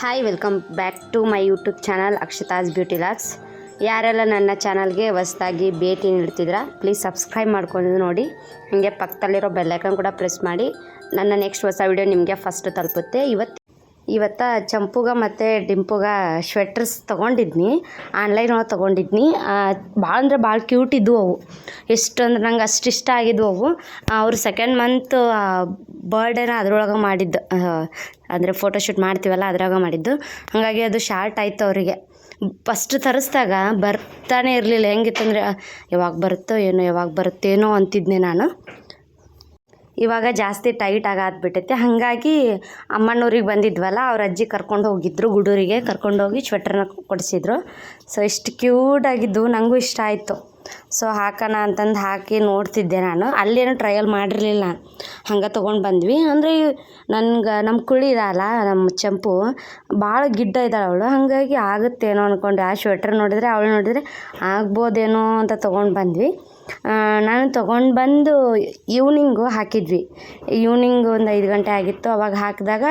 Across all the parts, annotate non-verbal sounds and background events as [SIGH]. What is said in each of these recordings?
Hi welcome back to my YouTube channel Akshata's beauty locks ಯಾರೆಲ್ಲ ನನ್ನ ಚಾನಲ್ಗೆ ಹೊಸ್ದಾಗಿ ಭೇಟಿ ನೀಡ್ತಿದ್ರ ಪ್ಲೀಸ್ ಸಬ್ಸ್ಕ್ರೈಬ್ ಮಾಡ್ಕೊಂಡು ನೋಡಿ. ಹಾಗೆ ಪಕ್ಕದಲ್ಲಿರೋ ಬೆಲ್ಲೈಕನ್ ಕೂಡ ಪ್ರೆಸ್ ಮಾಡಿ. ನನ್ನ ನೆಕ್ಸ್ಟ್ ಹೊಸ ವಿಡಿಯೋ ನಿಮಗೆ ಫಸ್ಟ್ ತಲುಪುತ್ತೆ. ಇವತ್ತು ಇವತ್ತು ಚಂಪುಗ ಮತ್ತು ಡಿಂಪುಗ ಸ್ವೆಟ್ರಸ್ ತೊಗೊಂಡಿದ್ನಿ. ಆನ್ಲೈನ್ ಒಳಗೆ ತೊಗೊಂಡಿದ್ನಿ. ಭಾಳ ಅಂದ್ರೆ ಭಾಳ ಕ್ಯೂಟ್ ಇದ್ವು ಅವು. ಎಷ್ಟು ಅಂದ್ರೆ ನಂಗೆ ಅಷ್ಟು ಇಷ್ಟ ಆಗಿದ್ವು ಅವು. ಅವ್ರು ಸೆಕೆಂಡ್ ಮಂತ್ ಬರ್ಡೇನ ಅದ್ರೊಳಗೆ ಮಾಡಿದ್ದು. ಅಂದರೆ ಫೋಟೋಶೂಟ್ ಮಾಡ್ತೀವಲ್ಲ, ಅದ್ರಾಗ ಮಾಡಿದ್ದು. ಹಾಗಾಗಿ ಅದು ಶಾರ್ಟ್ ಆಯಿತು ಅವರಿಗೆ. ಫಸ್ಟ್ ತರಿಸ್ದಾಗ ಬರ್ತಾನೆ ಇರಲಿಲ್ಲ. ಹೆಂಗಿತ್ತಂದ್ರೆ ಯಾವಾಗ ಬರುತ್ತೋ ಏನೋ, ಯಾವಾಗ ಬರುತ್ತೇನೋ ಅಂತಿದ್ದೆ ನಾನು. ಇವಾಗ ಜಾಸ್ತಿ ಟೈಟ್ ಆಗಾದ್ಬಿಟ್ಟೈತೆ ಹಾಗಾಗಿ ಅಮ್ಮನೂರಿಗೆ ಬಂದಿದ್ವಲ್ಲ, ಅವ್ರ ಅಜ್ಜಿ ಕರ್ಕೊಂಡು ಹೋಗಿದ್ರು, ಗುಡೂರಿಗೆ ಕರ್ಕೊಂಡು ಹೋಗಿ ಸ್ವೆಟ್ರನ್ನ ಕೊಡಿಸಿದ್ರು. ಸೊ ಇಷ್ಟು ಕ್ಯೂಟಾಗಿದ್ದು ನನಗೂ ಇಷ್ಟ ಆಯಿತು. ಸೊ ಹಾಕೋಣ ಅಂತಂದು ಹಾಕಿ ನೋಡ್ತಿದ್ದೆ ನಾನು. ಅಲ್ಲೇನು ಟ್ರಯಲ್ ಮಾಡಿರಲಿಲ್ಲ. ಹಂಗೆ ತೊಗೊಂಡು ಬಂದ್ವಿ. ಅಂದರೆ ನನ್ಗೆ ನಮ್ಮ ಕುಳಿ ಇದಲ್ಲ ನಮ್ಮ ಚಂಪು ಭಾಳ ಗಿಡ್ಡ ಇದ್ದಾಳೆ ಅವಳು. ಹಾಗಾಗಿ ಆಗುತ್ತೇನೋ ಅಂದ್ಕೊಂಡು ಆ ಸ್ವೆಟ್ರ್ ನೋಡಿದರೆ, ಅವಳು ನೋಡಿದರೆ ಆಗ್ಬೋದೇನೋ ಅಂತ ತೊಗೊಂಡು ಬಂದ್ವಿ. ನಾನು ತೊಗೊಂಡು ಬಂದು ಈವ್ನಿಂಗು ಹಾಕಿದ್ವಿ. ಈವ್ನಿಂಗ್ ಒಂದು ಐದು ಗಂಟೆ ಆಗಿತ್ತು. ಅವಾಗ ಹಾಕಿದಾಗ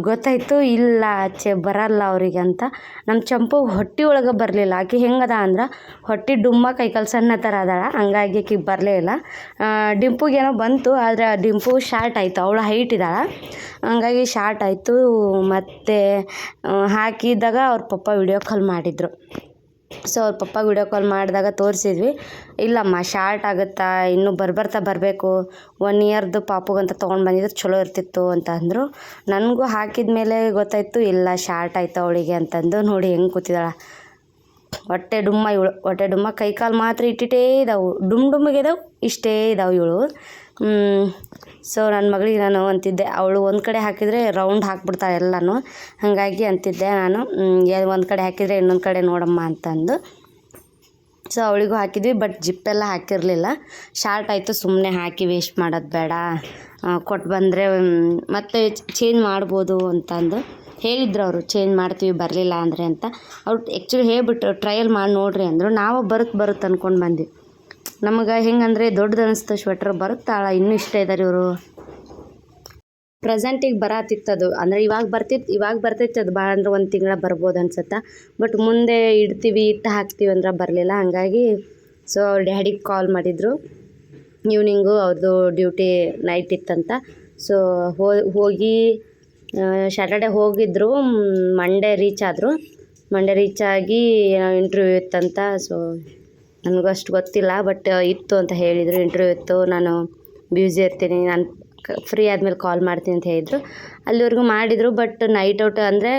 ಗೊತ್ತಾಯಿತು, ಇಲ್ಲ, ಆಚೆ ಬರಲ್ಲ ಅವರಿಗೆ ಅಂತ. ನಮ್ಮ ಚಂಪು ಹೊಟ್ಟೆ ಒಳಗೆ ಬರಲಿಲ್ಲ. ಆಕೆ ಹೆಂಗದ ಅಂದ್ರೆ, ಹೊಟ್ಟೆ ಡುಮ್ಮ, ಕೈಕಾಲು ಸಣ್ಣ ಥರ ಅದಾಳ. ಹಂಗಾಗಿ ಆಕಿಗೆ ಬರಲೇ ಇಲ್ಲ. ಡಿಂಪುಗೇನೋ ಬಂತು, ಆದರೆ ಆ ಡಿಂಪು ಶಾರ್ಟ್ ಆಯಿತು. ಅವಳು ಹೈಟ್ ಇದ್ದಾಳೆ ಹಂಗಾಗಿ ಶಾರ್ಟ್ ಆಯಿತು. ಮತ್ತು ಹಾಕಿದಾಗ ಅವ್ರ ಪಪ್ಪ ವಿಡಿಯೋ ಕಾಲ್ ಮಾಡಿದರು. ಸೊ ಅವ್ರ ಪಪ್ಪ ವಿಡಿಯೋ ಕಾಲ್ ಮಾಡಿದಾಗ ತೋರಿಸಿದ್ವಿ. ಇಲ್ಲಮ್ಮ ಶಾರ್ಟ್ ಆಗುತ್ತಾ? ಇನ್ನೂ ಬರ್ಬರ್ತಾ ಬರಬೇಕು. ಒನ್ ಇಯರ್ದು ಪಾಪುಗಂತ ತೊಗೊಂಡು ಬಂದಿದ್ರೆ ಚಲೋ ಇರ್ತಿತ್ತು ಅಂತ ಅಂದರು. ನನಗೂ ಹಾಕಿದ ಮೇಲೆ ಗೊತ್ತಾಯಿತು, ಇಲ್ಲ ಶಾರ್ಟ್ ಆಯಿತು ಅವಳಿಗೆ ಅಂತಂದು ನೋಡಿ ಹೆಂಗೆ ಕೂತಿದ್ದಾಳ. ಹೊಟ್ಟೆ ಡುಮ್ಮ ಇವಳು. ಹೊಟ್ಟೆ ಡುಮ್ಮ ಕೈ ಕಾಲು ಮಾತ್ರ ಇಟ್ಟಿಟ್ಟೇ ಇದಾವು. ಡುಮ್ ಡುಮ್ಗೆ ಇದಾವೆ, ಇಷ್ಟೇ ಇದಾವೆ ಇವಳು. ಸೊ ನನ್ನ ಮಗಳಿಗೆ ನಾನು ಅಂತಿದ್ದೆ. ಅವಳು ಒಂದು ಕಡೆ ಹಾಕಿದರೆ ರೌಂಡ್ ಹಾಕ್ಬಿಡ್ತಾಳೆ ಎಲ್ಲನೂ. ಹಾಗಾಗಿ ಅಂತಿದ್ದೆ ನಾನು. ಒಂದು ಕಡೆ ಹಾಕಿದರೆ ಇನ್ನೊಂದು ಕಡೆ ನೋಡಮ್ಮ ಅಂತಂದು. ಸೊ ಅವಳಿಗೂ ಹಾಕಿದ್ವಿ ಬಟ್ ಜಿಪ್ಪೆಲ್ಲ ಹಾಕಿರಲಿಲ್ಲ. ಶಾರ್ಟ್ ಆಯಿತು ಸುಮ್ಮನೆ ಹಾಕಿ ವೇಸ್ಟ್ ಮಾಡೋದು ಬೇಡ. ಕೊಟ್ಟು ಬಂದರೆ ಮತ್ತೆ ಚೇಂಜ್ ಮಾಡ್ಬೋದು ಅಂತಂದು. ಹೇಳಿದ್ರು ಅವರು, ಚೇಂಜ್ ಮಾಡ್ತೀವಿ, ಬರಲಿಲ್ಲ ಅಂದರೆ ಅಂತ. ಅವ್ರು ಆ್ಯಕ್ಚುಲಿ ಹೇಳ್ಬಿಟ್ರು ಟ್ರಯಲ್ ಮಾಡಿ ನೋಡ್ರಿ ಅಂದರು. ನಾವು ಬರುತ್ತೆ ಬರುತ್ತೆ ಅಂದ್ಕೊಂಡು ಬಂದ್ವಿ. ನಮಗೆ ಹೆಂಗಂದರೆ ದೊಡ್ಡದು ಅನಿಸ್ತು ಸ್ವೆಟ್ರ್ ಬರುತ್ತಾಳ ಇನ್ನೂ ಇಷ್ಟ ಇದ್ದಾರೆ ಇವರು. ಪ್ರೆಸೆಂಟಿಗೆ ಬರತ್ತಿತ್ತದು ಅಂದರೆ ಇವಾಗ ಬರ್ತಿತ್ತು ಇವಾಗ ಬರ್ತೈತೆ ಅದು. ಭಾಳ ಅಂದ್ರೆ ಒಂದು ತಿಂಗಳ ಬರ್ಬೋದು ಅನ್ಸುತ್ತೆ. ಬಟ್ ಮುಂದೆ ಇಡ್ತೀವಿ ಇಟ್ಟು ಹಾಕ್ತೀವಿ ಅಂದ್ರೆ ಬರಲಿಲ್ಲ. ಹಾಗಾಗಿ ಸೊ ಅವ್ರ ಡ್ಯಾಡಿಗೆ ಕಾಲ್ ಮಾಡಿದರು. ಈವ್ನಿಂಗು ಅವ್ರದ್ದು ಡ್ಯೂಟಿ ನೈಟ್ ಇತ್ತಂತ. ಸೊ ಹೋಗಿ ಸ್ಯಾಟರ್ಡೆ ಹೋಗಿದ್ದರು ಮಂಡೇ ರೀಚ್ ಆದರು. ಮಂಡೇ ರೀಚ್ ಆಗಿ ಇಂಟರ್ವ್ಯೂ ಇತ್ತಂತ ಸೊ ನನಗೂ ಅಷ್ಟು ಗೊತ್ತಿಲ್ಲ ಬಟ್ ಇತ್ತು ಅಂತ ಹೇಳಿದರು. ಇಂಟ್ರ್ವ್ಯೂ ಇತ್ತು, ನಾನು ಬ್ಯೂಸಿ ಇರ್ತೀನಿ, ನಾನು ಫ್ರೀ ಆದಮೇಲೆ ಕಾಲ್ ಮಾಡ್ತೀನಿ ಅಂತ ಹೇಳಿದರು. ಅಲ್ಲಿವರೆಗೂ ಮಾಡಿದರು ಬಟ್ ನೈಟ್ ಔಟ್ ಅಂದರೆ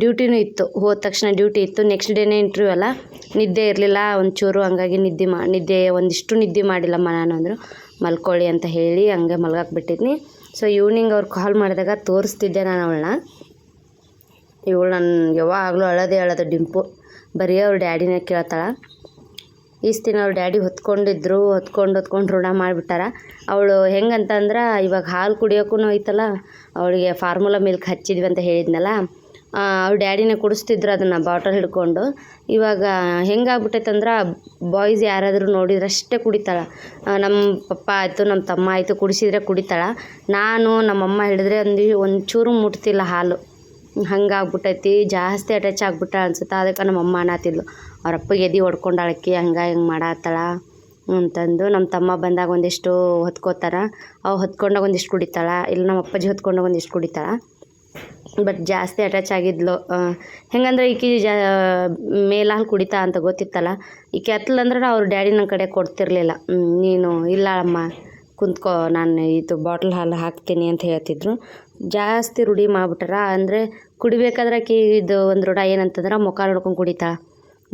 ಡ್ಯೂಟಿನೂ ಇತ್ತು. ಹೋದ ತಕ್ಷಣ ಡ್ಯೂಟಿ ಇತ್ತು. ನೆಕ್ಸ್ಟ್ ಡೇನೇ ಇಂಟ್ರ್ವ್ಯೂ ಅಲ್ಲ. ನಿದ್ದೆ ಇರಲಿಲ್ಲ, ಒಂಚೂರು ಹಂಗಾಗಿ ನಿದ್ದೆ ಮಾ, ನಿದ್ದೆ, ಒಂದಿಷ್ಟು ನಿದ್ದೆ ಮಾಡಿಲ್ಲಮ್ಮ ನಾನು ಅಂದರು. ಮಲ್ಕೊಳ್ಳಿ ಅಂತ ಹೇಳಿ ಹಂಗೆ ಮಲ್ಗಕ್ಕೆ ಬಿಟ್ಟಿದ್ನಿ. ಸೊ ಈವ್ನಿಂಗ್ ಅವ್ರು ಕಾಲ್ ಮಾಡಿದಾಗ ತೋರಿಸ್ತಿದ್ದೆ ನಾನು ಅವಳನ್ನ. ಇವಳು ನನ್ನ ಯಾವಾಗಲೂ ಅಳೋದೇ ಅಳೋದು ಡಿಂಪು. ಬರೀ ಅವ್ರ ಡ್ಯಾಡಿನೇ ಕೇಳ್ತಾಳೆ. ಈಸ್ತಿನ ಅವ್ರ ಡ್ಯಾಡಿ ಹೊತ್ಕೊಂಡಿದ್ರು, ಹೊತ್ಕೊಂಡು ಹೊತ್ಕೊಂಡು ಋಣ ಮಾಡಿಬಿಟ್ಟಾರ. ಅವಳು ಹೆಂಗಂತಂದ್ರೆ ಇವಾಗ ಹಾಲು ಕುಡಿಯೋಕ್ಕೂ ಐತಲ್ಲ ಅವಳಿಗೆ ಫಾರ್ಮುಲಾ ಮಿಲ್ಕ್ ಹಚ್ಚಿದ್ವಿ ಅಂತ ಹೇಳಿದ್ನಲ್ಲ. ಅವ್ರ ಡ್ಯಾಡಿನೇ ಕುಡಿಸ್ತಿದ್ರು ಅದನ್ನು ಬಾಟಲ್ ಹಿಡ್ಕೊಂಡು. ಇವಾಗ ಹೆಂಗಾಗ್ಬಿಟ್ಟೈತೆ ಅಂದ್ರೆ ಬಾಯ್ಸ್ ಯಾರಾದರೂ ನೋಡಿದ್ರೆ ಅಷ್ಟೇ ಕುಡಿತಾಳೆ. ನಮ್ಮ ಪಪ್ಪ ಆಯಿತು ನಮ್ಮ ತಮ್ಮ ಆಯಿತು, ಕುಡಿಸಿದ್ರೆ ಕುಡಿತಾಳೆ. ನಾನು ನಮ್ಮಮ್ಮ ಹಿಡಿದ್ರೆ ಒಂದು ಒಂಚೂರು ಮುಟ್ತಿಲ್ಲ ಹಾಲು. ಹಂಗಾಗ್ಬಿಟ್ಟೈತಿ, ಜಾಸ್ತಿ ಅಟ್ಯಾಚ್ ಆಗ್ಬಿಟ್ಟ ಅನ್ಸುತ್ತೆ, ಅದಕ್ಕೆ ನಮ್ಮ ಅಮ್ಮ ಅನ್ನತ್ತಿದ್ಲು ಅವ್ರ ಅಪ್ಪಗೆ ಎದೆ ಹೊಡ್ಕೊಂಡಾಳಕ್ಕಿ ಹಂಗೆ ಹಿಂಗೆ ಮಾಡತ್ತಾಳ ಅಂತಂದು ನಮ್ಮ ತಮ್ಮ ಬಂದಾಗ ಒಂದಿಷ್ಟು ಹೊತ್ಕೋತಾರ. ಅವು ಹೊತ್ಕೊಂಡಾಗ ಒಂದಿಷ್ಟು ಕುಡಿತಾಳ, ಇಲ್ಲ ನಮ್ಮ ಅಪ್ಪಾಜಿ ಹೊತ್ಕೊಂಡಾಗ ಒಂದಿಷ್ಟು ಕುಡಿತಾಳ. ಬಟ್ ಜಾಸ್ತಿ ಅಟ್ಯಾಚ್ ಆಗಿದ್ಲು. ಹೆಂಗಂದ್ರೆ ಈಕಿ ಜಾ ಮೇಲೆ ಹಾಲು ಕುಡಿತಾ ಅಂತ ಗೊತ್ತಿತ್ತಲ್ಲ? ಈಕೆ ಹತ್ತಲಂದ್ರೆ ಅವ್ರ ಡ್ಯಾಡಿ ನನ್ನ ಕಡೆ ಕೊಡ್ತಿರ್ಲಿಲ್ಲ. ನೀನು ಇಲ್ಲ ಅಮ್ಮ, ಕುಂತ್ಕೋ, ನಾನು ಇದು ಬಾಟ್ಲ್ ಹಾಲು ಹಾಕ್ತೀನಿ ಅಂತ ಹೇಳ್ತಿದ್ರು. ಜಾಸ್ತಿ ರೂಢಿ ಮಾಡಿಬಿಟ್ಟಾರ. ಅಂದರೆ ಕುಡಿಬೇಕಾದ್ರೆ ಆಕಿ ಇದು ಒಂದು ರೂಢ ಏನಂತಂದ್ರೆ ಮುಖ ನೋಡ್ಕೊಂಡು ಕುಡಿತಾ.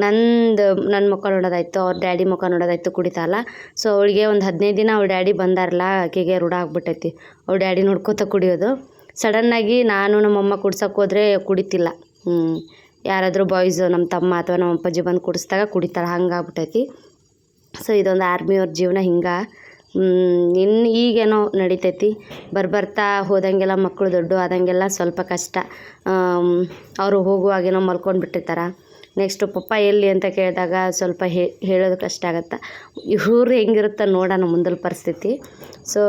ನಂದು ನನ್ನ ಮುಖ ನೋಡೋದಾಯ್ತು, ಅವ್ರ ಡ್ಯಾಡಿ ಮುಖ ನೋಡೋದಾಯ್ತು ಕುಡಿತಾಳ ಸೊ ಅವಳಿಗೆ ಒಂದು ಹದಿನೈದು ದಿನ ಅವ್ರ ಡ್ಯಾಡಿ ಬಂದಾರಲ್ಲ ಆಕೆಗೆ ರೂಢ ಆಗ್ಬಿಟ್ಟೈತಿ. ಅವ್ರ ಡ್ಯಾಡಿ ನೋಡ್ಕೋತ ಕುಡಿಯೋದು. ಸಡನ್ನಾಗಿ ನಾನು ನಮ್ಮಮ್ಮ ಕುಡ್ಸಕ್ಕೆ ಹೋದ್ರೆ ಕುಡಿತಿಲ್ಲ. ಯಾರಾದರೂ ಬಾಯ್ಸು ನಮ್ಮ ತಮ್ಮ ಅಥವಾ ನಮ್ಮ ಅಪ್ಪಾಜಿ ಬಂದು ಕುಡಿಸ್ದಾಗ ಕುಡಿತಾರೆ ಹಂಗಾಗ್ಬಿಟ್ಟೈತಿ. ಸೊ ಇದೊಂದು ಆರ್ಮಿಯವ್ರ ಜೀವನ ಹಿಂಗೆ. ಇನ್ನು ಈಗೇನೋ ನಡಿತೈತಿ. ಬರ್ಬರ್ತಾ ಹೋದಂಗೆಲ್ಲ ಮಕ್ಕಳು ದೊಡ್ಡ ಆದಂಗೆಲ್ಲ ಸ್ವಲ್ಪ ಕಷ್ಟ. ಅವರು ಹೋಗುವಾಗೇನೋ ಮಲ್ಕೊಂಡು ಬಿಟ್ಟಿರ್ತಾರೆ ನೆಕ್ಸ್ಟು ಪಪ್ಪ ಎಲ್ಲಿ ಅಂತ ಕೇಳಿದಾಗ ಸ್ವಲ್ಪ ಹೇಳೋದು ಕಷ್ಟ ಆಗತ್ತೆ ಇವ್ರು ಹೆಂಗಿರುತ್ತೆ ನೋಡೋಣ ಮುಂದಿನ ಪರಿಸ್ಥಿತಿ. ಸೊ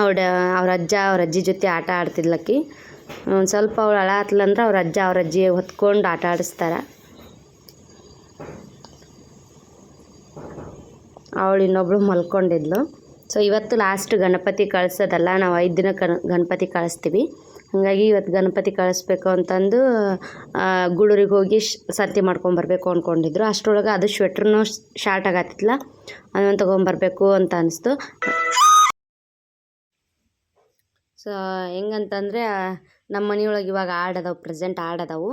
ಅವಳ ಅವ್ರ ಅಜ್ಜ, ಅವ್ರ ಅಜ್ಜಿ ಜೊತೆ ಆಟ ಆಡ್ತಿದ್ಲಕ್ಕಿ. ಒಂದು ಸ್ವಲ್ಪ ಅವ್ಳು ಅಳಾತ್ಲಂದ್ರೆ ಅವ್ರ ಅಜ್ಜ ಅವ್ರ ಅಜ್ಜಿ ಹೊತ್ಕೊಂಡು ಆಟ ಆಡಿಸ್ತಾರೆ. ಅವಳು ಇನ್ನೊಬ್ಳು ಮಲ್ಕೊಂಡಿದ್ಲು. ಸೊ ಇವತ್ತು ಲಾಸ್ಟ್ ಗಣಪತಿ ಕಳಿಸೋದಲ್ಲ, ನಾವು ಐದು ದಿನ ಕಣ ಗಣಪತಿ ಕಳಿಸ್ತೀವಿ. ಹಾಗಾಗಿ ಇವತ್ತು ಗಣಪತಿ ಕಳಿಸ್ಬೇಕು ಅಂತಂದು ಗುಳೂರಿಗೆ ಹೋಗಿ ಶ್ ಸಂತೆ ಮಾಡ್ಕೊಂಬರ್ಬೇಕು ಅಂದ್ಕೊಂಡಿದ್ರು ಅಷ್ಟರೊಳಗೆ ಅದು ಸ್ವೆಟ್ರ್ನು ಶಾರ್ಟ್ ಆಗತ್ತಿಲ್ಲ ಅದನ್ನು ತೊಗೊಂಬರ್ಬೇಕು ಅಂತ ಅನಿಸ್ತು. ಸೊ, ಹೆಂಗಂತಂದರೆ ನಮ್ಮ ಮನೆಯೊಳಗೆ ಇವಾಗ ಆಡ್ ಪ್ರೆಸೆಂಟ್ ಆಡದವು ಅದಾವು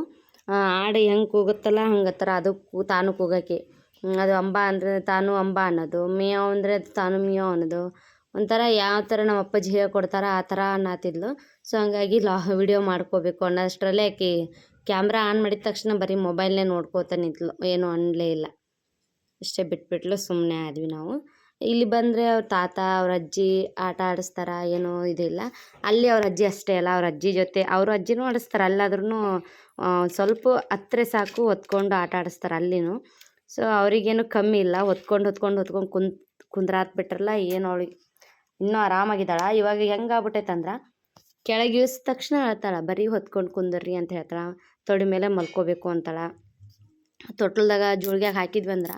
ಆಡು ಹೆಂಗೆ ಕೂಗುತ್ತಲ್ಲ ಹಂಗತ್ತರ ಅದು ಕೂ, ತಾನು ಕೂಗಕ್ಕೆ. ಅದು ಅಂಬ ಅಂದರೆ ತಾನು ಅಂಬ ಅನ್ನೋದು, ಮಿಯೋ ಅಂದರೆ ಅದು ತಾನು ಮಿಯೋ ಅನ್ನೋದು. ಒಂಥರ ಯಾವ ಥರ ನಮ್ಮ ಅಪ್ಪಾಜಿ ಹೇಳ್ಕೊಡ್ತಾರ ಆ ಥರ ಅನ್ನತ್ತಿದ್ಲು ಸೊ, ಹಂಗಾಗಿ ಲಾ, ವಿಡಿಯೋ ಮಾಡ್ಕೋಬೇಕು ಅನ್ನೋಷ್ಟರಲ್ಲೇ ಆಕಿ ಕ್ಯಾಮ್ರಾ ಆನ್ ಮಾಡಿದ ತಕ್ಷಣ ಬರೀ ಮೊಬೈಲ್ನೇ ನೋಡ್ಕೋತ ಏನೂ ಅನ್ನಲೇ ಇಲ್ಲ. ಅಷ್ಟೇ ಬಿಟ್ಬಿಟ್ಲು ಸುಮ್ಮನೆ ಆದ್ವಿ ನಾವು. ಇಲ್ಲಿ ಬಂದರೆ ಅವ್ರ ತಾತ, ಅವ್ರ ಅಜ್ಜಿ ಆಟ ಆಡಿಸ್ತಾರ ಏನೋ ಇದಿಲ್ಲ ಅಲ್ಲಿ ಅವ್ರ ಅಜ್ಜಿ ಅಷ್ಟೇ ಅಲ್ಲ, ಅವ್ರ ಅಜ್ಜಿ ಜೊತೆ ಅವ್ರ ಅಜ್ಜಿನೂ ಆಡಿಸ್ತಾರೆ. ಅಲ್ಲಾದ್ರೂ ಸ್ವಲ್ಪ ಹತ್ರ ಸಾಕು ಹೊತ್ಕೊಂಡು ಆಟ ಆಡಿಸ್ತಾರೆ ಅಲ್ಲಿನೂ. ಸೊ ಅವರಿಗೇನು ಕಮ್ಮಿ ಇಲ್ಲ. ಹೊತ್ಕೊಂಡು ಹೊತ್ಕೊಂಡು ಹೊತ್ಕೊಂಡು ಕುಂತ್ ಕುಂದ್ರಾತ್ ಬಿಟ್ರಲ್ಲ, ಏನು ಅವಳಿಗೆ ಇನ್ನೂ ಆರಾಮಾಗಿದ್ದಾಳೆ? ಇವಾಗ ಹೆಂಗೆ ಅಂದ್ರೆ ಕೆಳಗೆ ಇಳಿಸಿದ ತಕ್ಷಣ ಹೇಳ್ತಾಳೆ, ಬರೀ ಹೊತ್ಕೊಂಡು ಕುಂದರ್ರಿ ಅಂತ ಹೇಳ್ತಾಳೆ. ತೊಡೆ ಮೇಲೆ ಮಲ್ಕೋಬೇಕು ಅಂತಾಳೆ. ತೊಟ್ಲದಾಗ ಜೋಳಿಗೆ ಹಾಕಿದ್ವಿ ಅಂದ್ರೆ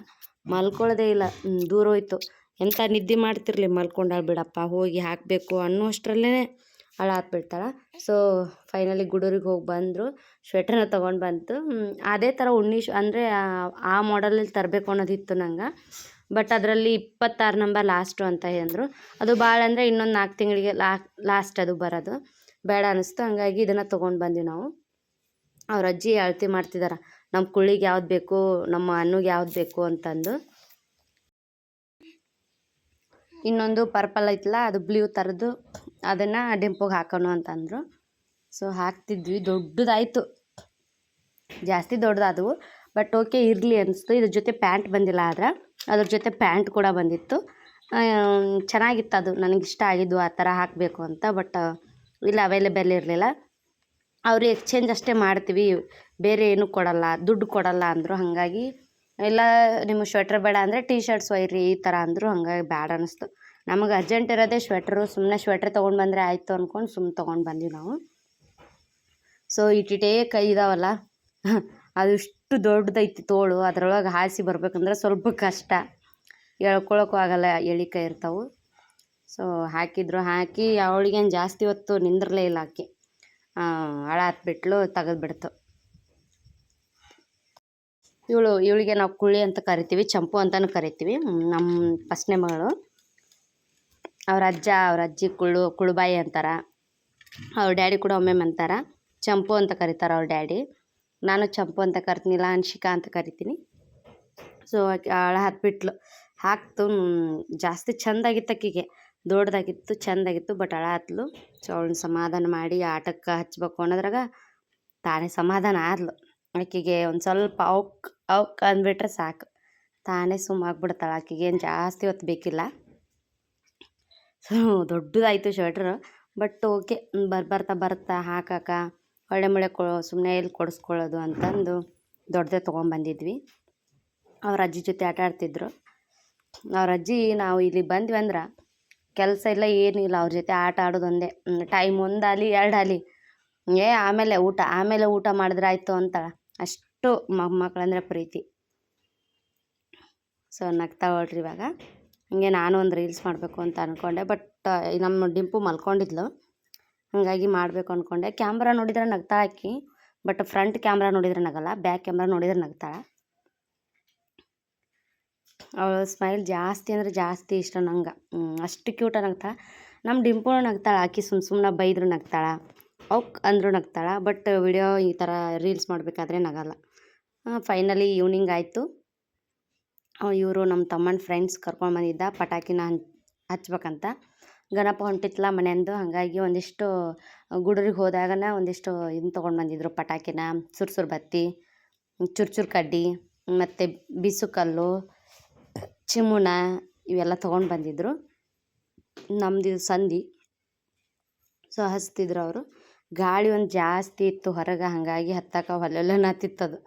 ಮಲ್ಕೊಳ್ಳೋದೇ ಇಲ್ಲ. ದೂರ ಹೋಯ್ತು. ಎಂಥ ನಿದ್ದೆ ಮಾಡ್ತಿರ್ಲಿ ಮಲ್ಕೊಂಡಾಳ ಬಿಡಪ್ಪ, ಹೋಗಿ ಹಾಕಬೇಕು ಅನ್ನೋಷ್ಟರಲ್ಲೇ ಹಾಕ್ಬಿಡ್ತಾಳೆ ಸೊ ಫೈನಲಿ ಗುಡೂರಿಗೆ ಹೋಗಿ ಬಂದರು ಸ್ವೆಟ್ರನ್ನ ತೊಗೊಂಡು ಬಂತು. ಅದೇ ಥರ ಉಣ್ಣಿ ಶ್, ಅಂದರೆ ಆ ಮಾಡಲಲ್ಲಿ ತರಬೇಕು ಅನ್ನೋದಿತ್ತು ನಂಗೆ. ಬಟ್ ಅದರಲ್ಲಿ ಇಪ್ಪತ್ತಾರು ನಂಬರ್ ಲಾಸ್ಟು ಅಂತ ಅಂದರು. ಅದು ಭಾಳ ಅಂದರೆ ಇನ್ನೊಂದು ನಾಲ್ಕು ತಿಂಗಳಿಗೆ ಲಾಸ್ಟ್ ಅದು ಬರೋದು. ಬೇಡ ಅನ್ನಿಸ್ತು ಹಂಗಾಗಿ ಇದನ್ನು ತೊಗೊಂಡು ಬಂದ್ವಿ ನಾವು. ಅವ್ರ ಅಜ್ಜಿ ಅಳತೆ ಮಾಡ್ತಿದ್ದಾರೆ ನಮ್ಮ ಕುಳ್ಳಿಗೆ ಯಾವ್ದು ಬೇಕು, ನಮ್ಮ ಅನ್ನಗೆ ಯಾವ್ದು ಬೇಕು ಅಂತಂದು. ಇನ್ನೊಂದು ಪರ್ಪಲ್ ಐತಲ್ಲ, ಅದು ಬ್ಲೂ ಥರದ್ದು ಅದನ್ನು ಡಿಂಪುಗೆ ಹಾಕೋಣ ಅಂತಂದರು. ಸೊ ಹಾಕ್ತಿದ್ವಿ. ದೊಡ್ಡದಾಯಿತು. ಜಾಸ್ತಿ ದೊಡ್ಡದಾದವು. ಬಟ್ ಓಕೆ ಇರಲಿ ಅನಿಸ್ತು. ಇದ್ರ ಜೊತೆ ಪ್ಯಾಂಟ್ ಬಂದಿಲ್ಲ ಆದ್ರೆ. ಅದ್ರ ಜೊತೆ ಪ್ಯಾಂಟ್ ಕೂಡ ಬಂದಿತ್ತು. ಚೆನ್ನಾಗಿತ್ತು ಅದು. ನನಗೆ ಇಷ್ಟ ಆಗಿದ್ದು ಆ ಥರ ಹಾಕಬೇಕು ಅಂತ. ಬಟ್ ಇಲ್ಲ ಅವೈಲೇಬಲ್ ಇರಲಿಲ್ಲ. ಅವರು ಎಕ್ಸ್ಚೇಂಜ್ ಅಷ್ಟೇ ಮಾಡ್ತೀವಿ. ಬೇರೆ ಏನೂ ಕೊಡಲ್ಲ. ದುಡ್ಡು ಕೊಡಲ್ಲ ಅಂದರು. ಹಾಗಾಗಿ ಇಲ್ಲ, ನಿಮಗೆ ಸ್ವೆಟ್ರ್ ಬೇಡ ಅಂದರೆ ಟೀ ಶರ್ಟ್ಸ್ ಒಯ್ಯಿರಿ ಈ ಥರ ಅಂದರು ಹಂಗಾಗಿ ಬ್ಯಾಡ ಅನ್ನಿಸ್ತು ನಮಗೆ ಅರ್ಜೆಂಟ್ ಇರೋದೇ ಸ್ವೆಟ್ರು ಸುಮ್ಮನೆ ಸ್ವೆಟ್ರ್ ತೊಗೊಂಡು ಬಂದರೆ ಆಯಿತು ಅಂದ್ಕೊಂಡು ಸುಮ್ಮನೆ ತೊಗೊಂಡು ಬಂದ್ವಿ ನಾವು. ಸೊ ಇಟ್ಟಿಟೇ ಕೈ ಇದಾವಲ್ಲ? [LAUGHS] ಅದು ಇಷ್ಟು ದೊಡ್ಡದೈತಿ ತೋಳು, ಅದರೊಳಗೆ ಹಾಸಿ ಬರ್ಬೇಕಂದ್ರೆ ಸ್ವಲ್ಪ ಕಷ್ಟ. ಎಳ್ಕೊಳಕ್ಕೂ ಆಗಲ್ಲ, ಎಳಿ ಕೈ ಇರ್ತಾವೆ. ಸೊ ಹಾಕಿದ್ರು. ಹಾಕಿ, ಅವಳಿಗೇನು ಜಾಸ್ತಿ ಹೊತ್ತು ನಿಂದ್ರಲೇ ಇಲ್ಲ ಆಕೆ. ಹತ್ಬಿಟ್ಲು ತೆಗೆದ್ಬಿಡ್ತು. ಇವಳು, ಇವಳಿಗೆ ನಾವು ಕುಳ್ಳಿ ಅಂತ ಕರಿತೀವಿ, ಚಂಪು ಅಂತಲೂ ಕರಿತೀವಿ. ನಮ್ಮ ಫಸ್ಟ್ನೇ ಮಗಳು. ಅವ್ರ ಅಜ್ಜ, ಅವ್ರ ಅಜ್ಜಿ ಕುಳ್ಳು, ಕುಳುಬಾಯಿ ಅಂತಾರ. ಅವ್ರ ಡ್ಯಾಡಿ ಕೂಡ ಒಮ್ಮೆ ಅಂತಾರ. ಚಂಪು ಅಂತ ಕರೀತಾರೆ ಅವ್ರ ಡ್ಯಾಡಿ. ನಾನು ಚಂಪು ಅಂತ ಕರಿತೀನಿಲ್ಲ ಅನ್ಶಿಕಾ ಅಂತ ಕರಿತೀನಿ. ಸೊ ಅವಳ ಹತ್ಬಿಟ್ಲು. ಹಾಕ್ತು ಜಾಸ್ತಿ ಚೆಂದಾಗಿತ್ತು ಅಕ್ಕಿಗೆ ದೊಡ್ಡದಾಗಿತ್ತು, ಚೆಂದಾಗಿತ್ತು, ಬಟ್ ಅಳ ಹತ್ಲು. ಸೊ ಅವಳನ್ನ ಸಮಾಧಾನ ಮಾಡಿ, ಆಟಕ್ಕೆ ಹಚ್ಬೇಕು ಅನ್ನೋದ್ರಾಗ ತಾನೇ ಸಮಾಧಾನ ಆದ್ಲು. ಆಕೆಗೆ ಒಂದು ಸ್ವಲ್ಪ ಅವಕ್ ಅವಕ್ ಅಂದ್ಬಿಟ್ರೆ ಸಾಕು. ತಾನೇ ಸುಮ್ಮಾಗ್ಬಿಡ್ತಾಳೆ ಆಕೆಗೆ ಏನು ಜಾಸ್ತಿ ಹೊತ್ತು ಬೇಕಿಲ್ಲ. ಸೊ ದೊಡ್ಡದಾಯಿತು ಸ್ವೆಟ್ರ್ ಬಟ್ ಓಕೆ ಬರ್ ಬರ್ತಾ ಬರ್ತಾ ಹಾಕಾಕ ಒಳ್ಳೆ ಮಳೆ ಕೊ ಸುಮ್ಮನೆ ಎಲ್ಲಿ ಕೊಡಿಸ್ಕೊಳ್ಳೋದು ಅಂತಂದು ದೊಡ್ಡದೇ ತೊಗೊಂಬಂದಿದ್ವಿ ಅವ್ರ ಅಜ್ಜಿ ಜೊತೆ ಆಟ ಆಡ್ತಿದ್ರು. ಅವ್ರ ಅಜ್ಜಿ, ನಾವು ಇಲ್ಲಿ ಬಂದ್ವಿ ಅಂದ್ರೆ ಕೆಲಸ ಇಲ್ಲ. ಏನಿಲ್ಲ ಅವ್ರ ಜೊತೆ ಆಟ ಒಂದೇ. ಟೈಮ್ ಒಂದಾಲಿ ಎರಡಾಲಿ ಏ, ಆಮೇಲೆ ಊಟ ಆಮೇಲೆ ಊಟ ಮಾಡಿದ್ರೆ ಆಯಿತು ಅಂತಾಳೆ. ಅಷ್ಟು ಮೊಮ್ಮಕ್ಕಳಂದ್ರೆ ಪ್ರೀತಿ. ಸೊ ನಗ್ತಾ ಹೊಳ್ರಿ ಇವಾಗ. ಹಂಗೆ ನಾನು ಒಂದು ರೀಲ್ಸ್ ಮಾಡಬೇಕು ಅಂತ ಅಂದ್ಕೊಂಡೆ ಬಟ್ ನಮ್ಮ ಡಿಂಪು ಮಲ್ಕೊಂಡಿದ್ಲು. ಹಾಗಾಗಿ ಮಾಡಬೇಕು ಅಂದ್ಕೊಂಡೆ ಕ್ಯಾಮ್ರಾ ನೋಡಿದ್ರೆ ನಗ್ತಾ ಹಾಕಿ ಬಟ್ ಫ್ರಂಟ್ ಕ್ಯಾಮ್ರಾ ನೋಡಿದ್ರೆ ನಗಲ್ಲ ಬ್ಯಾಕ್ ಕ್ಯಾಮ್ರಾ ನೋಡಿದ್ರೆ ನಗ್ತಾಳೆ. ಅವಳು ಸ್ಮೈಲ್ ಜಾಸ್ತಿ ಅಂದರೆ ಜಾಸ್ತಿ ಇಷ್ಟ ನಂಗೆ. ಅಷ್ಟು ಕ್ಯೂಟ ನಗ್ತಾಳೆ. ನಮ್ಮ ಡಿಂಪು ನಗ್ತಾಳೆ, ಆಕಿ ಸುಮ್ಮ ಸುಮ್ಮನೆ ಬೈದ್ರು ನಗ್ತಾಳೆ. ಅವಕ್ ಅಂದರು ನಗ್ತಾಳೆ ಬಟ್ ವಿಡಿಯೋ ಈ ಥರ ರೀಲ್ಸ್ ಮಾಡಬೇಕಾದ್ರೆ ನಗಲ್ಲ. ಫೈನಲಿ ಈವ್ನಿಂಗ್ ಆಯಿತು. ಇವರು ನಮ್ಮ ತಮ್ಮನ ಫ್ರೆಂಡ್ಸ್ ಕರ್ಕೊಂಡು ಬಂದಿದ್ದ, ಪಟಾಕಿನ ಹಚ್ಬೇಕಂತ. ಗಣಪ ಹೊಂಟಿತ್ತಲ್ಲ ಮನೆಯಂದು, ಹಾಗಾಗಿ ಒಂದಿಷ್ಟು ಗುಡರಿಗೆ ಹೋದಾಗನ ಒಂದಿಷ್ಟು ಇದನ್ನ ತೊಗೊಂಡು ಬಂದಿದ್ರು, ಪಟಾಕಿನ. ಸುರ್ಸುರು ಬತ್ತಿ ಚುರ್ಚುರು ಕಡ್ಡಿ, ಮತ್ತು ಬಿಸುಕಲ್ಲು ಚಿಮುಣ ಇವೆಲ್ಲ ತೊಗೊಂಡು ಬಂದಿದ್ದರು ನಮ್ದು ಇದು ಸಂಧಿ. ಸೊ, ಹಚ್ತಿದ್ರು ಅವರು. ಗಾಳಿ ಒಂದು ಜಾಸ್ತಿ ಇತ್ತು ಹೊರಗೆ, ಹಾಗಾಗಿ ಹತ್ತಕ್ಕೆ ನತ್ತಿತ್ತದು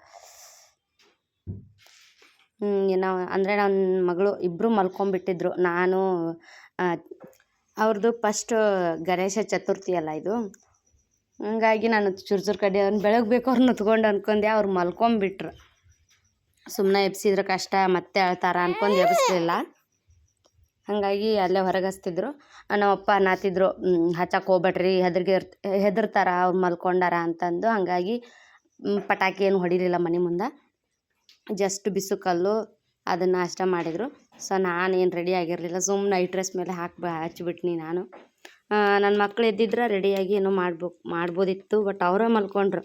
ನಾವು ಅಂದರೆ ನನ್ನ ಮಗಳು ಇಬ್ಬರು ಮಲ್ಕೊಂಬಿಟ್ಟಿದ್ರು ನಾನು ಅವ್ರದ್ದು ಫಸ್ಟ್ ಗಣೇಶ ಚತುರ್ಥಿ ಅಲ್ಲ ಇದು. ಹಂಗಾಗಿ ನಾನು ಚುರ್ಚುರ್ ಕಡ್ಡಿ ಅವ್ರನ್ನ ಬೆಳಗ್ಬೇಕು ಅವ್ರನ್ನ ಹೊತ್ಕೊಂಡು ಅಂದ್ಕೊಂಡೆ ಅವ್ರು ಮಲ್ಕೊಂಬಿಟ್ರು ಸುಮ್ಮನೆ ಎಬ್ಸಿದ್ರೆ ಕಷ್ಟ, ಮತ್ತೆ ಅಳ್ತಾರ ಅಂದ್ಕೊಂಡು ಎಬ್ಸ್ಲಿಲ್ಲ. ಹಾಗಾಗಿ ಅಲ್ಲೇ ಹೊರಗೆ ಹಚ್ತಿದ್ರು ನಮ್ಮಪ್ಪ ನಾತಿದ್ರು ಹಚ್ಚಕ್ಕೆ ಹೋಗ್ಬೇಡ್ರಿ, ಹೆದ್ರಿಗೆ ಹೆದರ್ತಾರ, ಅವ್ರು ಮಲ್ಕೊಂಡಾರ ಅಂತಂದು. ಹಾಗಾಗಿ ಪಟಾಕಿ ಏನು ಹೊಡಿಲಿಲ್ಲ ಮನೆ ಮುಂದೆ. ಜಸ್ಟ್ ಬಿಸುಕಲ್ಲು ಅದನ್ನು ಅಷ್ಟೇ ಮಾಡಿದರು. ಸೊ ನಾನೇನು ರೆಡಿ ಆಗಿರಲಿಲ್ಲ. ಸುಮ್ಮನೆ ನೈಟ್ ಡ್ರೆಸ್ ಮೇಲೆ ಹಾಕಿ ಹಚ್ಬಿಟ್ನಿ ನಾನು. ನನ್ನ ಮಕ್ಳು ಎದ್ದಿದ್ರೆ ರೆಡಿಯಾಗಿ ಏನೋ ಮಾಡ್ಬೇಕು ಮಾಡ್ಬೋದಿತ್ತು ಬಟ್ ಅವರೇ ಮಲ್ಕೊಂಡ್ರು.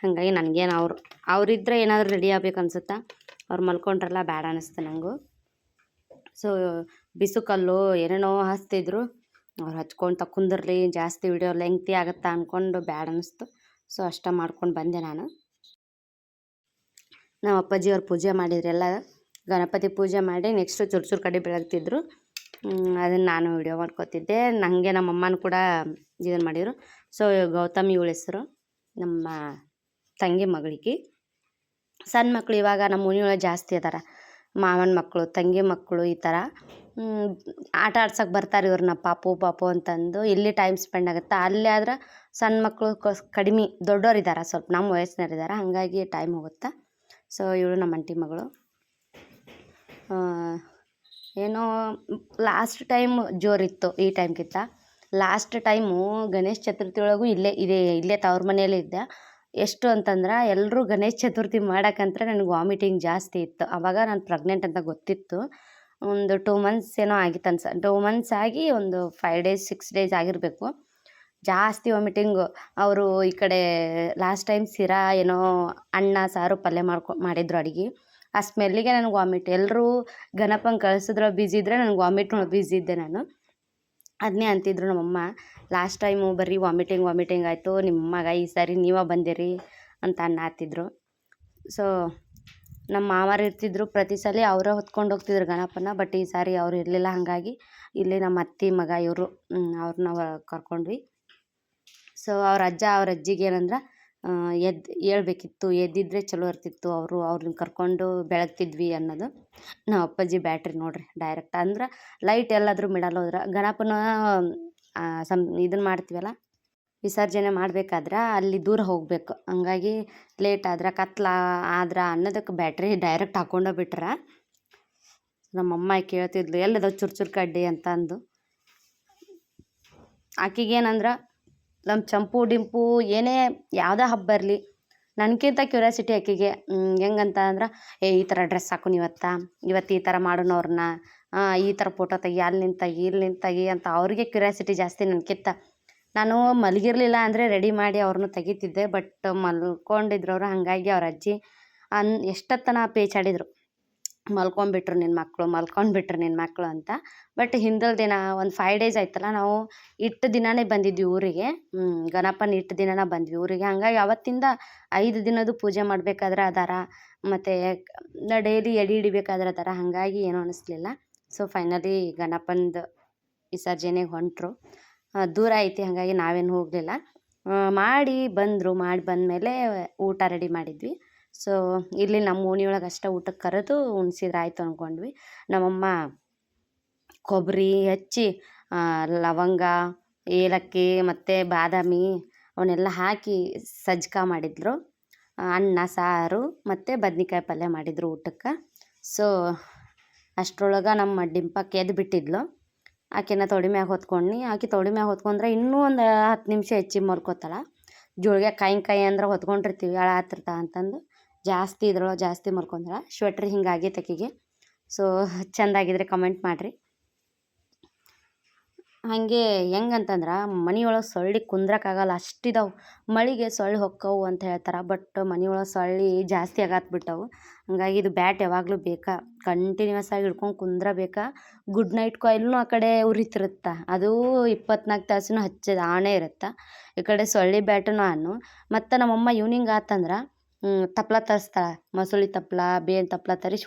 ಹಾಗಾಗಿ ನನಗೇನು ಅವರು ಅವರಿದ್ದರೆ ಏನಾದರೂ ರೆಡಿ ಆಗ್ಬೇಕು ಅನ್ಸುತ್ತಾ ಅವ್ರು ಮಲ್ಕೊಂಡ್ರಲ್ಲ ಬೇಡ ಅನ್ನಿಸ್ತು ನನಗೂ ಸೊ ಬಿಸು ಕಲ್ಲು ಏನೇನೋ ಹಚ್ತಿದ್ರು ಅವ್ರು ಹಚ್ಕೊಂಡು ಕುಂದಿರ್ಲಿ, ಜಾಸ್ತಿ ವಿಡಿಯೋ ಲೆಂಗ್ತಿ ಆಗುತ್ತಾ ಅಂದ್ಕೊಂಡು ಬ್ಯಾಡ್ ಅನ್ನಿಸ್ತು ಸೊ, ಅಷ್ಟ ಮಾಡ್ಕೊಂಡು ಬಂದೆ ನಾನು. ನಮ್ಮ ಅಪ್ಪಾಜಿ ಅವ್ರು ಪೂಜೆ ಮಾಡಿದ್ರೆಲ್ಲ ಗಣಪತಿ ಪೂಜೆ ಮಾಡಿ ನೆಕ್ಸ್ಟು ಚುರ್ಚುರು ಕಡೆ ಬೆಳಗ್ತಿದ್ರು. ಅದನ್ನು ನಾನು ವಿಡಿಯೋ ಮಾಡ್ಕೊತಿದ್ದೆ. ನನಗೆ ನಮ್ಮ ಅಮ್ಮನ ಕೂಡ ಇದನ್ನು ಮಾಡಿದರು. ಸೊ, ಗೌತಮಿ ಇವಳ ಹೆಸರು. ನಮ್ಮ ತಂಗಿ ಮಗಳಿಗೆ. ಸಣ್ಣ ಮಕ್ಕಳು ಇವಾಗ ನಮ್ಮ ಮನೆಯೊಳಗೆ ಜಾಸ್ತಿ ಅದಾರ. ಮಾವನ ಮಕ್ಕಳು ತಂಗಿ ಮಕ್ಕಳು ಈ ಥರ ಆಟ ಆಡ್ಸಕ್ಕೆ ಬರ್ತಾರೆ ಇವ್ರನ್ನ ಪಾಪು ಪಾಪು ಅಂತಂದು ಇಲ್ಲಿ ಟೈಮ್ ಸ್ಪೆಂಡ್ ಆಗುತ್ತೆ ಅಲ್ಲಿ ಆದ್ರೆ ಸಣ್ಣ ಮಕ್ಕಳು ಕೊಸ್ ಕಡಿಮೆ ದೊಡ್ಡವ್ರು ಇದ್ದಾರೆ ಸ್ವಲ್ಪ ನಮ್ಮ ವಯಸ್ಸಿನವ್ರು ಇದ್ದಾರೆ ಹಾಗಾಗಿ ಟೈಮ್ ಹೋಗುತ್ತೆ. ಸೊ ಇವಳು ನಮ್ಮ ಅಂಟಿ ಮಗಳು. ಏನೋ ಲಾಸ್ಟ್ ಟೈಮ್ ಜೋರಿತ್ತು ಈ ಟೈಮ್ಗಿಂತ ಲಾಸ್ಟ್ ಟೈಮು ಗಣೇಶ ಚತುರ್ಥಿ ಒಳಗೂ ಇಲ್ಲೇ, ಇದೇ, ಇಲ್ಲೇ ತವ್ರ ಮನೆಯಲ್ಲೇ ಇದ್ದೆ. ಎಷ್ಟು ಅಂತಂದ್ರೆ ಎಲ್ಲರೂ ಗಣೇಶ ಚತುರ್ಥಿ ಮಾಡೋಕ್ಕಂತ್ರ ನನಗೆ ವಾಮಿಟಿಂಗ್ ಜಾಸ್ತಿ ಇತ್ತು. ಆವಾಗ ನಾನು ಪ್ರೆಗ್ನೆಂಟ್ ಅಂತ ಗೊತ್ತಿತ್ತು. ಒಂದು ಟೂ ಮಂತ್ಸ್ ಏನೋ ಆಗಿತ್ತು ಅನ್ಸ ಟೂ ಮಂತ್ಸ್ ಆಗಿ ಒಂದು ಫೈವ್ ಡೇಸ್ ಸಿಕ್ಸ್ ಡೇಸ್ ಆಗಿರಬೇಕು. ಜಾಸ್ತಿ ವಾಮಿಟಿಂಗು ಅವರು ಈ ಕಡೆ ಲಾಸ್ಟ್ ಟೈಮ್ ಸಿರಾ ಏನೋ ಅನ್ನ, ಸಾರು, ಪಲ್ಯ ಮಾಡ್ಕೊ, ಮಾಡಿದ್ರು ಅಡುಗೆ. ಆ ಸ್ಮೆಲ್ಲಿಗೆ ನನಗೆ ವಾಮಿಟ್ ಎಲ್ಲರೂ ಗಣಪನ ಕಳ್ಸಿದ್ರೆ ಬ್ಯುಸಿ ಇದ್ದರೆ ನನಗೆ ವಾಮಿಟ್ ಬ್ಯುಸಿ ಇದ್ದೆ ನಾನು. ಅದನ್ನೇ ಅಂತಿದ್ರು ನಮ್ಮಮ್ಮ. ಲಾಸ್ಟ್ ಟೈಮು ಬರೀ ವಾಮಿಟಿಂಗ್ ವಾಮಿಟಿಂಗ್ ಆಯಿತು. ನಿಮ್ಮ ಮಗ ಈ ಸಾರಿ ನೀವೇ ಬಂದಿರಿ ಅಂತ ಅನ್ನತ್ತಿದ್ರು ಸೊ ನಮ್ಮ ಮಾವಾರು ಇರ್ತಿದ್ರು. ಪ್ರತಿ ಸಲ ಅವರೇ ಹೊತ್ಕೊಂಡು ಹೋಗ್ತಿದ್ರು ಗಣಪನ ಬಟ್ ಈ ಸಾರಿ ಅವ್ರು ಇರಲಿಲ್ಲ. ಹಾಗಾಗಿ ಇಲ್ಲಿ ನಮ್ಮ ಅತ್ತೆ, ಮಗ, ಇವರು ಅವ್ರನ್ನ ಕರ್ಕೊಂಡ್ವಿ. ಸೊ ಅವ್ರ ಅಜ್ಜ ಅವ್ರ ಅಜ್ಜಿಗೆ ಏನಂದ್ರೆ ಎದ್ದು ಹೇಳ್ಬೇಕಿತ್ತು, ಎದ್ದಿದ್ರೆ ಚಲೋ ಇರ್ತಿತ್ತು ಅವರು ಅವ್ರನ್ನ ಕರ್ಕೊಂಡು ಬೆಳಗ್ತಿದ್ವಿ ಅನ್ನೋದು. ನಮ್ಮ ಅಪ್ಪಾಜಿ ಬ್ಯಾಟ್ರಿ ನೋಡ್ರಿ ಡೈರೆಕ್ಟ್ ಅಂದ್ರೆ ಲೈಟ್ ಎಲ್ಲಾದರೂ ಮಿಡಲ್ ಹೋದ್ರೆ. ಗಣಪನ ಸಂ ಇದನ್ನು ಮಾಡ್ತೀವಲ್ಲ, ವಿಸರ್ಜನೆ ಮಾಡಬೇಕಾದ್ರೆ ಅಲ್ಲಿ ದೂರ ಹೋಗಬೇಕು. ಹಂಗಾಗಿ ಲೇಟ್ ಆದ್ರೆ, ಕತ್ಲ ಆದ್ರೆ ಅನ್ನೋದಕ್ಕೆ ಬ್ಯಾಟ್ರಿ ಡೈರೆಕ್ಟ್ ಹಾಕೊಂಡೇ ಬಿಟ್ರೆ ನಮ್ಮಮ್ಮ ಕೇಳ್ತಿದ್ಲು, ಎಲ್ಲದ ಚುರ್ಚುರ್ ಕಡ್ಡಿ ಅಂತ ಅಂದು. ಆಕಿಗೇನಂದ್ರೆ ನಮ್ಮ ಚಂಪು ಡಿಂಪು ಏನೇ ಯಾವುದೇ ಹಬ್ಬ ಇರಲಿ ನನಗಿಂತ ಕ್ಯೂರಿಯಾಸಿಟಿ ಆಕೆಗೆ ಹೆಂಗಂತ ಅಂದ್ರೆ, ಏ, ಈ ಥರ ಡ್ರೆಸ್ ಹಾಕೋಣ ಇವತ್ತು ಇವತ್ತು ಈ ಥರ ಮಾಡೋಣ ಅವ್ರನ್ನ ಈ ಥರ ಫೋಟೋ ತೆಗಿ, ಅಲ್ಲಿ ನಿಂತಾಗಿ ತೆಗಿ ಇಲ್ಲಿ ನಿಂತಾಗಿ ತೆಗಿ ಅಂತ ಅವ್ರಿಗೆ ಕ್ಯೂರಿಯಾಸಿಟಿ ಜಾಸ್ತಿ ನನಗಿಂತ ನಾನು ಮಲಗಿರಲಿಲ್ಲ ಅಂದರೆ ರೆಡಿ ಮಾಡಿ ಅವ್ರನ್ನೂ ತೆಗಿತಿದ್ದೆ ಬಟ್ ಮಲ್ಕೊಂಡಿದ್ರು ಅವರು ಹಾಗಾಗಿ ಅವ್ರ ಅಜ್ಜಿ ಅನ್ ಎಷ್ಟೊತ್ತನ ಪೇಚಾಡಿದ್ರು. ಮಲ್ಕೊಂಬಿಟ್ರು ನಿನ್ನ ಮಕ್ಕಳು ಮಲ್ಕೊಂಡ್ಬಿಟ್ರು ನಿನ್ನ ಮಕ್ಕಳು ಅಂತ. ಬಟ್ ಹಿಂದಲ್ ದಿನ ಒಂದು ಫೈವ್ ಡೇಸ್ ಆಯ್ತಲ್ಲ, ನಾವು ಇಟ್ಟು ದಿನವೇ ಬಂದಿದ್ವಿ ಊರಿಗೆ. ಗಣಪನ ಇಟ್ಟು ದಿನನ ಬಂದ್ವಿ ಊರಿಗೆ. ಹಂಗಾಗಿ ಅವತ್ತಿಂದ ಐದು ದಿನದ್ದು ಪೂಜೆ ಮಾಡಬೇಕಾದ್ರೆ ಅದಾರ. ಮತ್ತು ಡೈಲಿ ಎಡಿ ಹಿಡಿಬೇಕಾದ್ರೆ ಅದಾರ. ಹಾಗಾಗಿ ಏನೂ ಅನಿಸ್ಲಿಲ್ಲ. ಸೊ ಫೈನಲಿ ಗಣಪನದು ವಿಸರ್ಜನೆಗೆ ಹೊಂಟರು. ದೂರ ಐತಿ, ಹಾಗಾಗಿ ನಾವೇನು ಹೋಗಲಿಲ್ಲ. ಮಾಡಿ ಬಂದರು, ಮಾಡಿ ಬಂದಮೇಲೆ ಊಟ ರೆಡಿ ಮಾಡಿದ್ವಿ. ಸೊ ಇಲ್ಲಿ ನಮ್ಮ ಓಣಿಯೊಳಗೆ ಅಷ್ಟೇ ಊಟಕ್ಕೆ ಕರೆದು ಉಣ್ಸಿದ್ರೆ ಆಯಿತು ಅಂದ್ಕೊಂಡ್ವಿ ನಮ್ಮಮ್ಮ ಕೊಬ್ಬರಿ ಹಚ್ಚಿ ಲವಂಗ, ಏಲಕ್ಕಿ ಮತ್ತು ಬಾದಾಮಿ ಅವನ್ನೆಲ್ಲ ಹಾಕಿ ಸಜ್ಕ ಮಾಡಿದ್ರು. ಅನ್ನ, ಸಾರು ಮತ್ತು ಬದ್ನಿಕಾಯಿ ಪಲ್ಯ ಮಾಡಿದ್ರು ಊಟಕ್ಕೆ. ಸೊ ಅಷ್ಟರೊಳಗೆ ನಮ್ಮ ಡಿಂಪಕ್ಕೆ ಎದ್ದು ಬಿಟ್ಟಿದ್ಲು ಆಕೆನ ತೊಡೆ ಮ್ಯಾಗ ಹೊತ್ಕೊಂಡು ಆಕೆ ತೊಡೆ ಮ್ಯಾಗ ಹೊತ್ಕೊಂಡ್ರೆ ಇನ್ನೂ ಒಂದು ಹತ್ತು ನಿಮಿಷ ಹೆಚ್ಚಿಗೆ ಮಲ್ಕೋತಾಳೆ. ಜೋಳಿಗೆ ಕಾಯಿ ಕಾಯಿ ಅಂದ್ರೆ ಹೊತ್ಕೊಂಡಿರ್ತೀವಿ ಅಳ ಹತ್ತಿರ್ತ ಅಂತಂದು. ಜಾಸ್ತಿ ಇದ್ರೊಳಗೆ ಜಾಸ್ತಿ ಮಲ್ಕೊಂಡ್ರೆ? ಶ್ವೆಟ್ರ್ ಹಿಂಗಾಗಿ ತಕ್ಕಿಗೆ. ಸೊ ಚೆಂದಾಗಿದ್ರೆ ಕಮೆಂಟ್ ಮಾಡಿರಿ. ಹಾಗೆ ಹೆಂಗಂತಂದ್ರೆ ಮನೆಯೊಳಗೆ ಸೊಳ್ಳಿ ಕುಂದ್ರಕ್ಕಾಗಲ್ಲ. ಅಷ್ಟಿದಾವೆ. ಮಳಿಗೆ ಸೊಳ್ಳೆ ಹೊಕ್ಕವು ಅಂತ ಹೇಳ್ತಾರೆ. ಬಟ್ ಮನೆಯೊಳಗೆ ಸೊಳ್ಳೆ ಜಾಸ್ತಿ ಆಗತ್ಬಿಟ್ಟವು ಹಂಗಾಗಿ ಇದು ಬ್ಯಾಟ್ ಯಾವಾಗಲೂ ಬೇಕಾ? ಕಂಟಿನ್ಯೂಸ್ ಆಗಿ ಹಿಡ್ಕೊಂಡು ಕುಂದ್ರಬೇಕಾ? ಗುಡ್ ನೈಟ್ ಕಾಯಿಲ್ನೂ ಆ ಕಡೆ ಉರಿತಿರುತ್ತೆ? ಅದು ಇಪ್ಪತ್ನಾಲ್ಕು ತಾಸು ಹಚ್ಚದ ಆಣೆ ಇರುತ್ತೆ? ಈ ಕಡೆ ಸೊಳ್ಳೆ ಬ್ಯಾಟು ನಾನು ಮತ್ತು ನಮ್ಮಮ್ಮ ಈವ್ನಿಂಗ್ ಆತಂದ್ರೆ ತಪ್ಲ ತರಿಸ್ತಾಳೆ ಮೊಸಳೆ ತಪ್ಲ ಬೇವಿನ ತಪ್ಲ ತರಿಸಿ